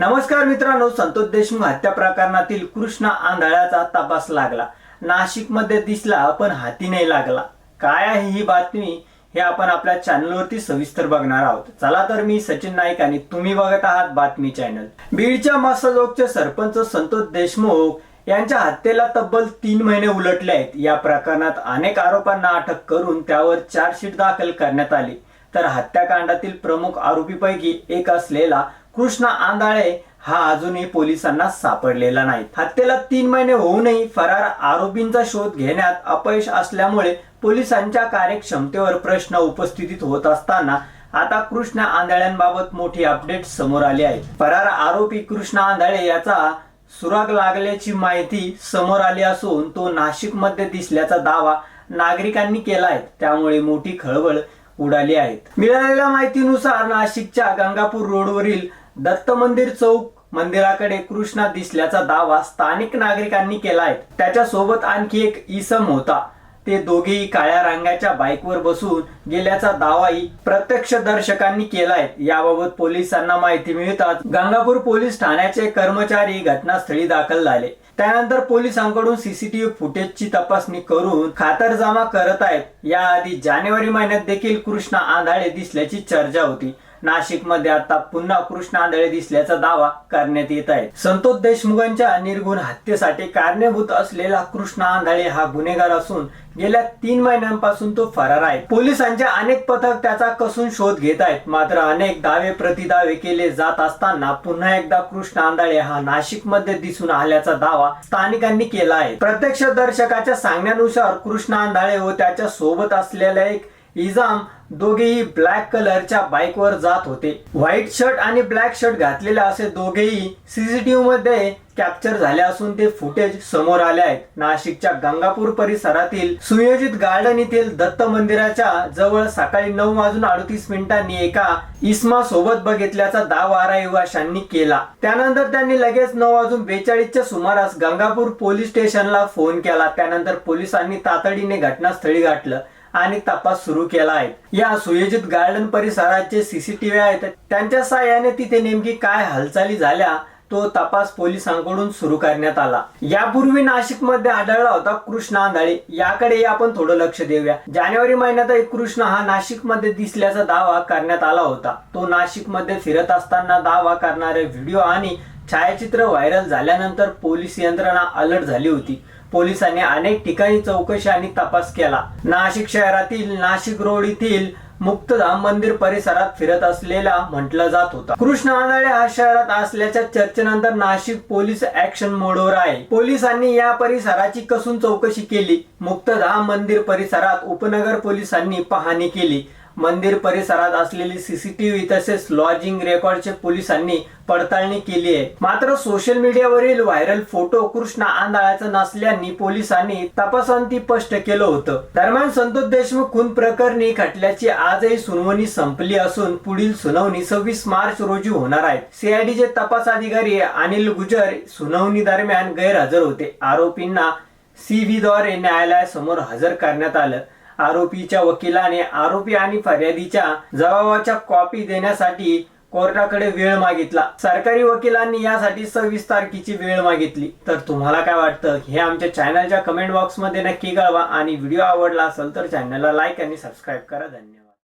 नमस्कार मित्रांनो संतोष देशमुख हत्या प्रकरणातील कृष्णा आंधळ्याचा तपास लागला. नाशिकमध्ये दिसला पण हाती नाही लागला. काय आहे ही बातमी हे आपण आपल्या चॅनलवरती सविस्तर बघणार आहोत. चला तर मी सचिन नाईक आणि तुम्ही बघत आहात बातमी चॅनल. बीडच्या मासाजोगचे सरपंच संतोष देशमुख यांच्या हत्येला तब्बल तीन महिने उलटले आहेत. या प्रकरणात अनेक आरोपांना अटक करून त्यावर चार्जशीट दाखल करण्यात आली. तर हत्याकांडातील प्रमुख आरोपीपैकी एक असलेला कृष्णा आंधळे हा अजूनही पोलिसांना सापडलेला नाही. हत्येला तीन महिने होऊनही फरार आरोपींचा शोध घेण्यात अपयश असल्यामुळे पोलिसांच्या कार्यक्षमतेवर प्रश्न उपस्थितीत होत असताना आता कृष्णा आंधळ्यांबाबत मोठी अपडेट समोर आली आहे. फरार आरोपी कृष्णा आंधळे याचा सुराग लागल्याची माहिती समोर आली असून तो नाशिकमध्ये दिसल्याचा दावा नागरिकांनी केला आहे. त्यामुळे मोठी खळबळ उडाली आहे. मिळालेल्या माहितीनुसार नाशिकच्या गंगापूर रोडवरील दत्त मंदिर चौक मंदिराकडे कृष्णा दिसल्याचा दावा स्थानिक नागरिकांनी केला त्याच्या सोबत आणखी एक इसम होता. ते दोघेही काळ्या रंगाच्या बाईकवर बसून गेल्याचा दावाही प्रत्यक्षदर्शकांनी केलाय. याबाबत पोलिसांना माहिती मिळताच गंगापूर पोलीस ठाण्याचे कर्मचारी घटनास्थळी दाखल झाले. त्यानंतर पोलिसांकडून सीसीटीव्ही फुटेजची तपासणी करून खातरजमा करत आहेत. याआधी जानेवारी महिन्यात देखील कृष्णा आंधळे दिसल्याची चर्चा होती. नाशिकमध्ये आता पुन्हा कृष्ण आंधळे दिसल्याचा दावा करण्यात येत आहे. संतोष देशमुखांच्या निर्गुण हत्येसाठी कारणीभूत असलेला कृष्ण आंधळे हा गुन्हेगार असून गेल्या तीन महिन्यांपासून तो फरार आहे. पोलिसांचे अनेक पथक त्याचा कसून शोध घेत आहेत. मात्र अनेक दावे प्रतिदावे केले जात असताना पुन्हा एकदा कृष्ण आंधळे हा नाशिकमध्ये दिसून आल्याचा दावा स्थानिकांनी केला आहे. प्रत्यक्षदर्शकाच्या सांगण्यानुसार कृष्ण आंधळे व त्याच्या सोबत असलेल्या एक इजाम दोघेही ब्लॅक कलरच्या बाईकवर जात होते. व्हाईट शर्ट आणि ब्लॅक शर्ट घातलेले असे दोघेही सीसीटीव्ही मध्ये कॅप्चर झाले असून ते फुटेज समोर आले आहेत. नाशिकच्या गंगापूर परिसरातील सुयोजित गार्डन येथील दत्त मंदिराच्या जवळ सकाळी नऊ वाजून अडतीस मिनिटांनी एका इस्मा सोबत बघितल्याचा दावा रहिवाशांनी केला. त्यानंतर त्यांनी लगेच नऊ वाजून बेचाळीसच्या सुमारास गंगापूर पोलीस स्टेशनला फोन केला. त्यानंतर पोलिसांनी तातडीने घटनास्थळी गाठलं. आणि तपास सुरू केला आहे या सुयोजित गार्डन परिसराचे सीसीटीव्ही आहेत. त्यांच्या सहाय्याने तिथे नेमकी काय हालचाली झाल्या तो तपास पोलिसांकडून सुरू करण्यात आला. यापूर्वी नाशिकमध्ये आढळला होता कृष्ण आंधळे. याकडे आपण थोडं लक्ष देऊया. जानेवारी महिन्यात एक कृष्ण हा नाशिकमध्ये दिसल्याचा दावा करण्यात आला होता. तो नाशिकमध्ये फिरत असताना दावा करणारे व्हिडिओ आणि छायाचित्र व्हायरल झाल्यानंतर पोलीस यंत्रणा अलर्ट झाली होती. पोलिसांनी अनेक ठिकाणी चौकशी आणि तपास केला. नाशिक शहरातील नाशिक रोड येथील मुक्तधाम मंदिर परिसरात फिरत असलेला म्हटला जात होता. कृष्ण आंधळे हा शहरात असल्याच्या चर्चेनंतर नाशिक पोलीस ऍक्शन मोडवर आहे. पोलिसांनी या परिसराची कसून चौकशी केली. मुक्तधाम मंदिर परिसरात उपनगर पोलिसांनी पाहणी केली. मंदिर परिसरात असलेली सीसीटीव्ही तसेच लॉजिंग रेकॉर्डचे पोलिसांनी पडताळणी केली आहे. मात्र सोशल मीडियावरील व्हायरल फोटो कृष्णा आंधळाचा नसल्याने पोलिसांनी तपासांती स्पष्ट केलं होतं. दरम्यान संतोष देशमुख खून प्रकरणी खटल्याची आजही सुनावणी संपली असून पुढील सुनावणी सव्वीस मार्च रोजी होणार आहे. सीआयडीचे तपास अधिकारी अनिल गुजर सुनावणी दरम्यान गैरहजर होते. आरोपींना सीव्ही द्वारे न्यायालयासमोर हजर करण्यात आलं. आरोपीच्या वकिलाने आरोपी आणि फर्यादीच्या जबाबाच्या कॉपी देण्यासाठी कोर्टाकडे वेळ मागितला. सरकारी वकिलांनी यासाठी सव्वीस तारखेची वेळ मागितली. तर तुम्हाला काय वाटतं? हे आमच्या चॅनलच्या कमेंट बॉक्समध्ये नक्की कळवा. आणि व्हिडिओ आवडला असेल तर चॅनलला लाईक आणि सबस्क्राईब करा. धन्यवाद.